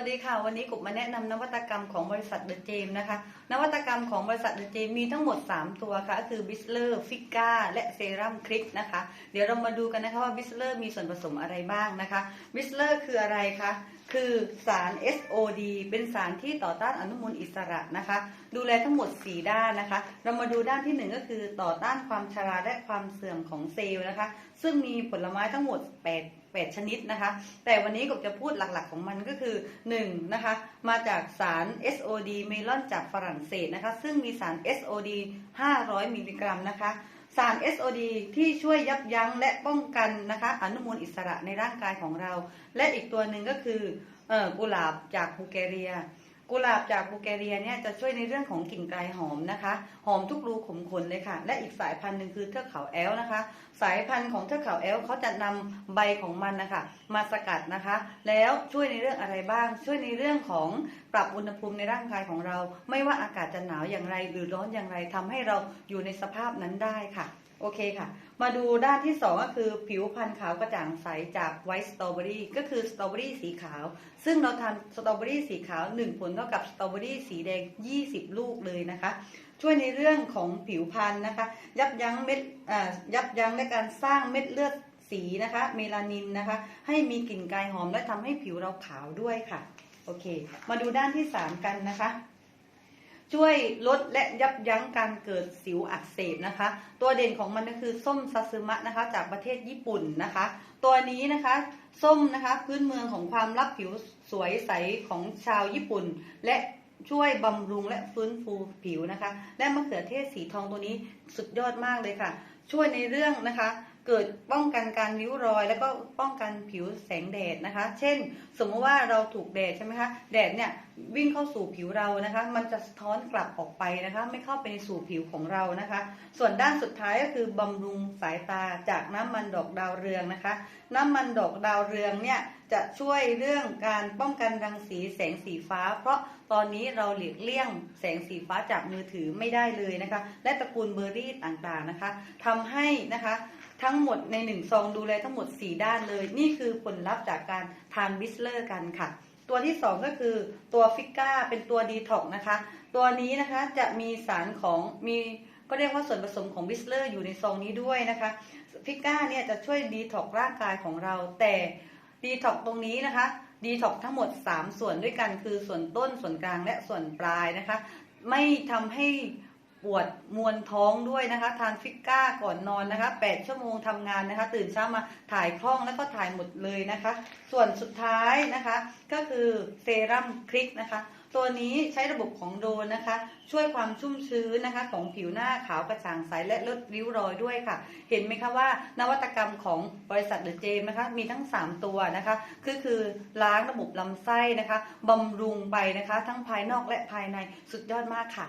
วัสดีค่ะ วันนี้กบมาแนะนำนวัตกรรมของบริษัทเดอะเจมนะคะ นวัตกรรมของบริษัทเดอะเจมมีทั้งหมด 3 ตัวค่ะ ก็คือบิสเลอร์ฟิก้าและเซรั่มคลิกนะคะ เดี๋ยวเรามาดูกันนะคะว่าบิสเลอร์มีส่วนผสมอะไรบ้างนะคะบิสเลอร์คืออะไรคะคือสาร SOD เป็นสารที่ต่อต้านอนุมูลอิสระนะคะ ดูแลทั้งหมด 4 ด้านนะคะ เรามาดูด้านที่ 1 ก็คือต่อต้านความชราและความเสื่อมของเซลล์นะคะ ซึ่งมีผลไม้ทั้งหมด 8 8 ชนิดนะคะ แต่วันนี้กบจะพูดหลักๆของมันก็คือ 1. นะคะ มาจากสาร SOD เมลอนจากฝรั่งเศสนะคะ ซึ่งมีสาร SOD 500 มิลลิกรัมนะคะ สาร SOD ที่ช่วยยับยั้งและป้องกันนะคะอนุมูลอิสระในร่างกายของเรา และอีกตัวหนึ่งก็คือออกุหลาบจากฮูเกเรีย กุหลาบจากบูเกเรียเนี่ยจะช่วยในเรื่องของกลิ่นกายหอมนะคะ หอมทุกรูขุมขนเลยค่ะ และอีกสายพันธุ์หนึ่งคือเทือกเขาแอลนะคะ สายพันธุ์ของเทือกเขาแอลเขาจะนำใบของมันนะคะมาสกัดนะคะ แล้วช่วยในเรื่องอะไรบ้าง ช่วยในเรื่องของปรับอุณหภูมิในร่างกายของเรา ไม่ว่าอากาศจะหนาวอย่างไร หรือร้อนอย่างไรทำให้เราอยู่ในสภาพนั้นได้ค่ะ โอเคค่ะ มาดูด้านที่ 2 ก็คือผิวพรรณขาวกระจ่างใสจากไวท์สตรอเบอรี่ก็คือสตรอเบอรี่สีขาว ซึ่งเราทานสตรอเบอรี่สีขาว 1 ผลเท่ากับสตรอเบอรี่สีแดง 20 ลูกเลยนะคะ ช่วยในเรื่องของผิวพรรณนะคะ ยับยั้งเม็ดยับยั้งในการสร้างเม็ดเลือดสีนะคะเมลานินนะคะ ให้มีกลิ่นกายหอมและทำให้ผิวเราขาวด้วยค่ะโอเค มาดูด้านที่ 3 กันนะคะ ช่วยลดและยับยั้งการเกิดสิวอักเสบนะคะ ตัวเด่นของมันก็คือส้มซาซึมะนะคะ จากประเทศญี่ปุ่นนะคะ ตัวนี้นะคะส้มนะคะพื้นเมืองของความรับผิวสวยใสของชาวญี่ปุ่น และช่วยบำรุงและฟื้นฟูผิวนะคะ และมะเขือเทศสีทองตัวนี้สุดยอดมากเลยค่ะ ช่วยในเรื่องนะคะ เกิดป้องกันการริ้วรอย แล้วก็ป้องกันผิวแสงแดดนะคะ เช่น สมมติว่าเราถูกแดดใช่ไหมคะแดดเนี่ยวิ่งเข้าสู่ผิวเรานะคะ มันจะสะท้อนกลับออกไปนะคะ ไม่เข้าไปในสู่ผิวของเรานะคะ ส่วนด้านสุดท้ายก็คือบำรุงสายตาจากน้ำมันดอกดาวเรืองนะคะ น้ำมันดอกดาวเรืองเนี่ยจะช่วยเรื่องการป้องกันรังสีแสงสีฟ้า เพราะตอนนี้เราหลีกเลี่ยงแสงสีฟ้าจากมือถือไม่ได้เลยนะคะ และตระกูลเบอร์รี่ต่างๆนะคะ ทำให้นะคะทั้งหมดในหนึ่งซองดูแลทั้งหมด 4 ด้านเลย นี่คือผลลัพธ์จากการทานบิสเลอร์กันค่ะ ตัวที่ 2 ก็คือตัวฟิก้าเป็นตัวดีท็อกนะคะ ตัวนี้นะคะจะมีสารของมีก็เรียกว่าส่วนผสมของบิสเลอร์อยู่ในซองนี้ด้วยนะคะฟิก้าเนี่ยจะช่วยดีท็อกร่างกายของเรา แต่ดีท็อกตรงนี้นะคะดีท็อกทั้งหมด 3 ส่วนด้วยกันคือส่วนต้นส่วนกลางและส่วนปลายนะคะ ไม่ทำให้ วดมวนท้องด้วยนะคะทานฟิก้าก่อนนอนนะคะ 8 ชั่วโมงทำงานนะคะ ตื่นเช้ามาถ่ายคล่องแล้วก็ถ่ายหมดเลยนะคะ ส่วนสุดท้ายนะคะ ก็คือเซรั่มคลิกนะคะตัวนี้ใช้ระบบของโดนนะคะ ช่วยความชุ่มชื้นนะคะ ของผิวหน้าขาวกระจ่างใสและลดริ้วรอยด้วยค่ะ เห็นไหมคะว่านวัตกรรมของบริษัทเดอะเจมนะคะ มีทั้ง 3 ตัวนะคะคือคือล้างระบบลำไส้นะคะบำรุงไปนะคะ ทั้งภายนอกและภายในสุดยอดมากค่ะ